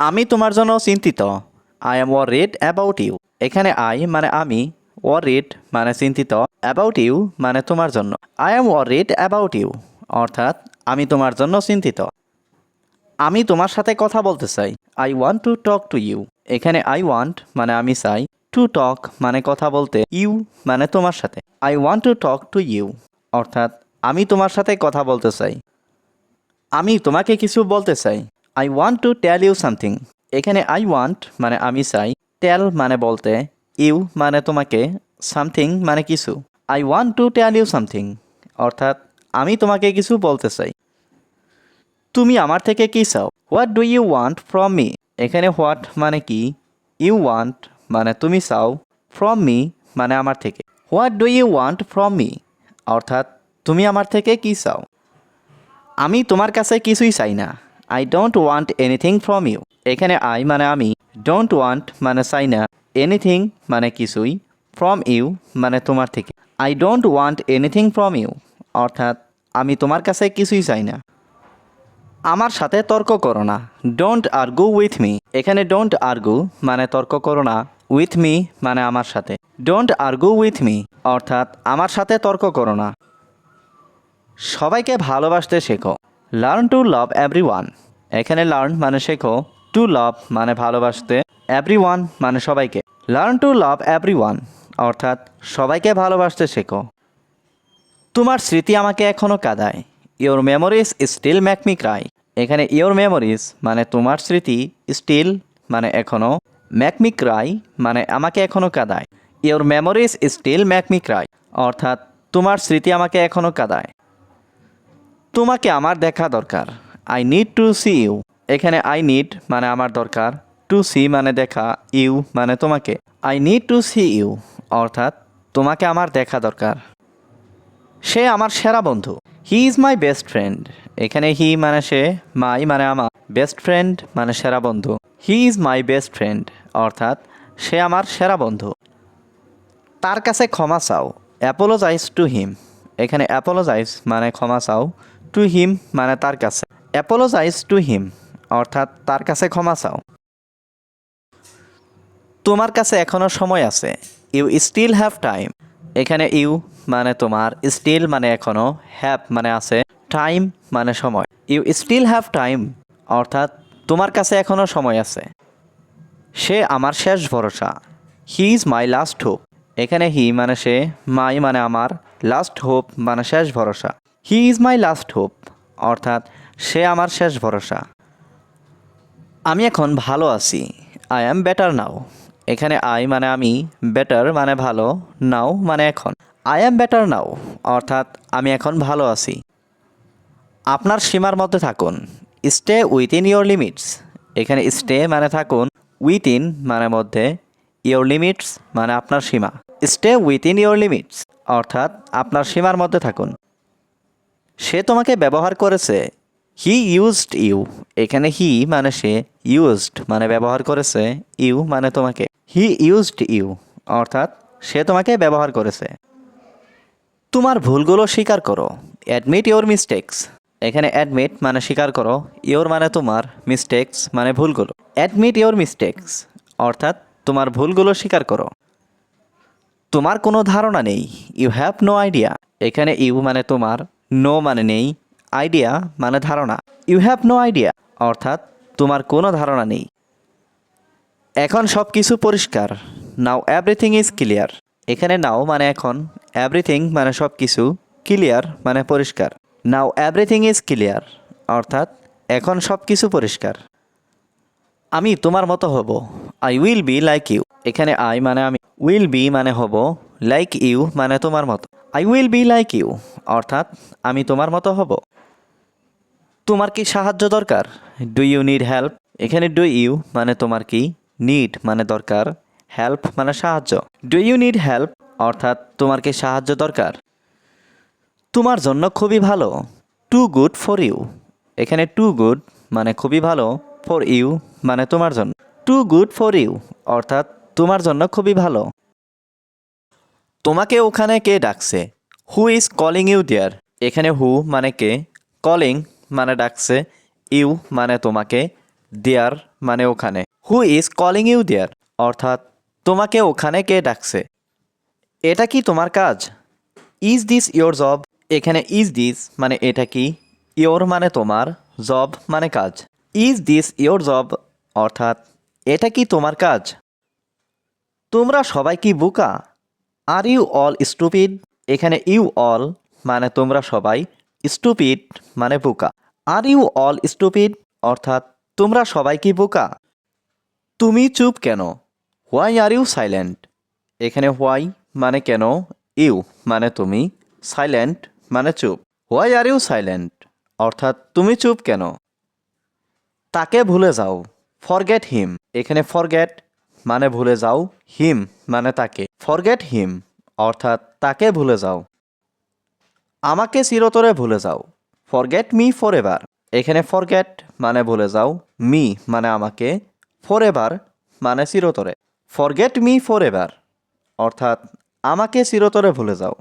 আমি তোমার জন্য চিন্তিত। I am war worried about you এখানে আই মানে আমি ওয়ার ওয়ারিড মানে চিন্তিত অ্যাবাউট ইউ মানে তোমার জন্য। I am war worried about you অর্থাৎ, আমি তোমার জন্য চিন্তিত। আমি তোমার সাথে কথা বলতে চাই। I want to talk to you এখানে আই ওয়ান্ট মানে আমি চাই। টু টক মানে কথা বলতে। ইউ মানে তোমার সাথে। I want to talk to you অর্থাৎ, আমি তোমার সাথে কথা বলতে চাই। আমি তোমাকে কিছু বলতে চাই। I want to tell you something এখানে আই ওয়ান্ট মানে আমি চাই টেল মানে বলতে ইউ মানে তোমাকে সামথিং মানে কিছু। I want to tell you something অর্থাৎ আমি তোমাকে কিছু বলতে চাই। তুমি আমার থেকে কি চাও? What do you want from me এখানে হোয়াট মানে কি? ইউ ওয়ান্ট মানে তুমি চাও ফ্রম মি মানে আমার থেকে। What do you want from me অর্থাৎ তুমি আমার থেকে কি চাও? আমি তোমার কাছে কিছুই চাই না। I don't want anything from you এখানে আই মানে আমি ডোন্ট ওয়ান্ট মানে চাই না এনিথিং মানে কিছুই ফ্রম ইউ মানে তোমার থেকে। I don't want anything from you অর্থাৎ আমি তোমার কাছে কিছুই চাই না। আমার সাথে তর্ক করো না ডোন্ট আর্গু উইথ মি এখানে ডোন্ট আর্গু মানে তর্ক করো না উইথ মি মানে আমার সাথে। ডোন্ট আর্গু উইথ মি অর্থাৎ আমার সাথে তর্ক করো না। সবাইকে ভালোবাসতে শেখো। Learn to love every one এখানে লার্ন মানে শেখো। টু লাভ মানে ভালোবাসতে। এভরি ওয়ান মানে সবাইকে। Learn to love every one অর্থাৎ সবাইকে ভালোবাসতে শেখো। তোমার স্মৃতি আমাকে এখনও কাঁদায়। Your memories still make me cry এখানে ইওর মেমোরিজ মানে তোমার স্মৃতি স্টিল মানে এখনও ম্যাক মি ক্রাই মানে আমাকে এখনও কাঁদায়। Your memories still make me cry অর্থাৎ তোমার স্মৃতি আমাকে এখনও কাঁদায়। তোমাকে আমার দেখা দরকার। I need to see you এখানে আই নিড মানে আমার দরকার। টু সি মানে দেখা ইউ মানে তোমাকে। I need to see you অর্থাৎ তোমাকে আমার দেখা দরকার। সে আমার সেরা বন্ধু। He is my best friend এখানে হি মানে সে মাই মানে আমার। বেস্ট ফ্রেন্ড মানে সেরা বন্ধু। He is my best friend অর্থাৎ সে আমার সেরা বন্ধু। তার কাছে ক্ষমা চাও। অ্যাপোলোজাইজ টু হিম এখানে অ্যাপোলোজাইজ মানে ক্ষমা চাও। টু হিম মানে তার কাছে। অ্যাপোলোজাইজ টু হিম অর্থাৎ তার কাছে ক্ষমা চাও। তোমার কাছে এখনও সময় আছে। ইউ স্টিল হ্যাভ টাইম এখানে ইউ মানে তোমার স্টিল মানে এখনও হ্যাভ মানে আছে। টাইম মানে সময়। ইউ স্টিল হ্যাভ টাইম অর্থাৎ তোমার কাছে এখনও সময় আছে। সে আমার শেষ ভরসা। He is my last hope এখানে হি মানে সে মাই মানে আমার লাস্ট হোপ মানে শেষ ভরসা। He is my last hope অর্থাৎ, সে আমার শেষ ভরসা। আমি এখন ভালো আছি। আই অ্যাম বেটার নাও এখানে আই মানে আমি বেটার মানে ভালো নাও মানে এখন। আই অ্যাম বেটার নাও অর্থাৎ, আমি এখন ভালো আছি। আপনার সীমার মধ্যে থাকুন। Stay within your limits এখানে স্টে মানে থাকুন। উইথ ইন মানে মধ্যে। ইয়োর লিমিটস মানে আপনার সীমা। Stay within your limits অর্থাৎ, আপনার সীমার মধ্যে থাকুন। সে তোমাকে ব্যবহার করেছে। হি ইউজড ইউ এখানে হি মানে সে ইউজড মানে ব্যবহার করেছে। ইউ মানে তোমাকে। হি ইউজড ইউ অর্থাৎ সে তোমাকে ব্যবহার করেছে। তোমার ভুলগুলো স্বীকার করো। অ্যাডমিট ইওর মিস্টেক্স এখানে অ্যাডমিট মানে স্বীকার করো। ইওর মানে তোমার। মিস্টেক্স মানে ভুলগুলো। অ্যাডমিট ইওর মিস্টেক্স অর্থাৎ তোমার ভুলগুলো স্বীকার করো। তোমার কোনো ধারণা নেই। ইউ হ্যাভ নো আইডিয়া এখানে ইউ মানে তোমার। নো মানে নেই, আইডিয়া মানে ধারণা। ইউ হ্যাভ নো আইডিয়া অর্থাৎ তোমার কোনো ধারণা নেই। এখন সব কিছু পরিষ্কার। নাও এভরিথিং ইজ ক্লিয়ার এখানে নাও মানে এখন এভরিথিং মানে সব কিছু ক্লিয়ার মানে পরিষ্কার। নাও এভরিথিং ইজ ক্লিয়ার অর্থাৎ এখন সব কিছু পরিষ্কার। আমি তোমার মতো হব। I will be like you এখানে আই মানে আমি। উইল বি মানে হব লাইক ইউ মানে তোমার মতো। I will be like you অর্থাৎ আমি তোমার মতো হব। তোমার কি সাহায্য দরকার? ডু ইউ নিড হেল্প এখানে ডু ইউ মানে তোমার কি নিড মানে দরকার। হেল্প মানে সাহায্য। ডু ইউ নিড হেল্প অর্থাৎ তোমার কি সাহায্য দরকার? তোমার জন্য খুবই ভালো। টু গুড ফর ইউ এখানে টু গুড মানে খুবই ভালো। ফর ইউ মানে তোমার জন্য। টু গুড ফর ইউ অর্থাৎ তোমার জন্য খুবই ভালো। তোমাকে ওখানে কে ডাকছে? Who is calling you there এখানে হু মানে কে? কলিং মানে ডাকছে। ইউ মানে তোমাকে। দেয়ার মানে ওখানে। Who is calling you there অর্থাৎ, তোমাকে ওখানে কে ডাকছে? এটা কি তোমার কাজ? ইজ দিস ইয়োর জব এখানে ইজ দিস মানে এটা কি? ইয়োর মানে তোমার। জব মানে কাজ। ইজ দিস ইয়োর জব অর্থাৎ, এটা কি তোমার কাজ? তোমরা সবাই কি বোকা? আর ইউ অল স্টুপিড এখানে ইউ অল মানে তোমরা সবাই স্টুপিড মানে বোকা। আর ইউ অল স্টুপিড অর্থাৎ তোমরা সবাই কি বোকা? তুমি চুপ কেন? হোয়াই আর ইউ সাইলেন্ট এখানে হোয়াই মানে কেন? ইউ মানে তুমি সাইলেন্ট মানে চুপ। হোয়াই আর ইউ সাইলেন্ট অর্থাৎ তুমি চুপ কেন? তাকে ভুলে যাও। ফরগেট হিম এখানে ফরগেট মানে ভুলে যাও হিম মানে তাকে। ফরগেট হিম অর্থাৎ তাকে ভুলে যাও। আমাকে চিরতরে ভুলে যাও। ফরগেট মি ফর এভার এখানে ফরগেট মানে ভুলে যাও মি মানে আমাকে ফর এভার মানে চিরতরে। ফরগেট মি ফর এভার অর্থাৎ আমাকে চিরতরে ভুলে যাও।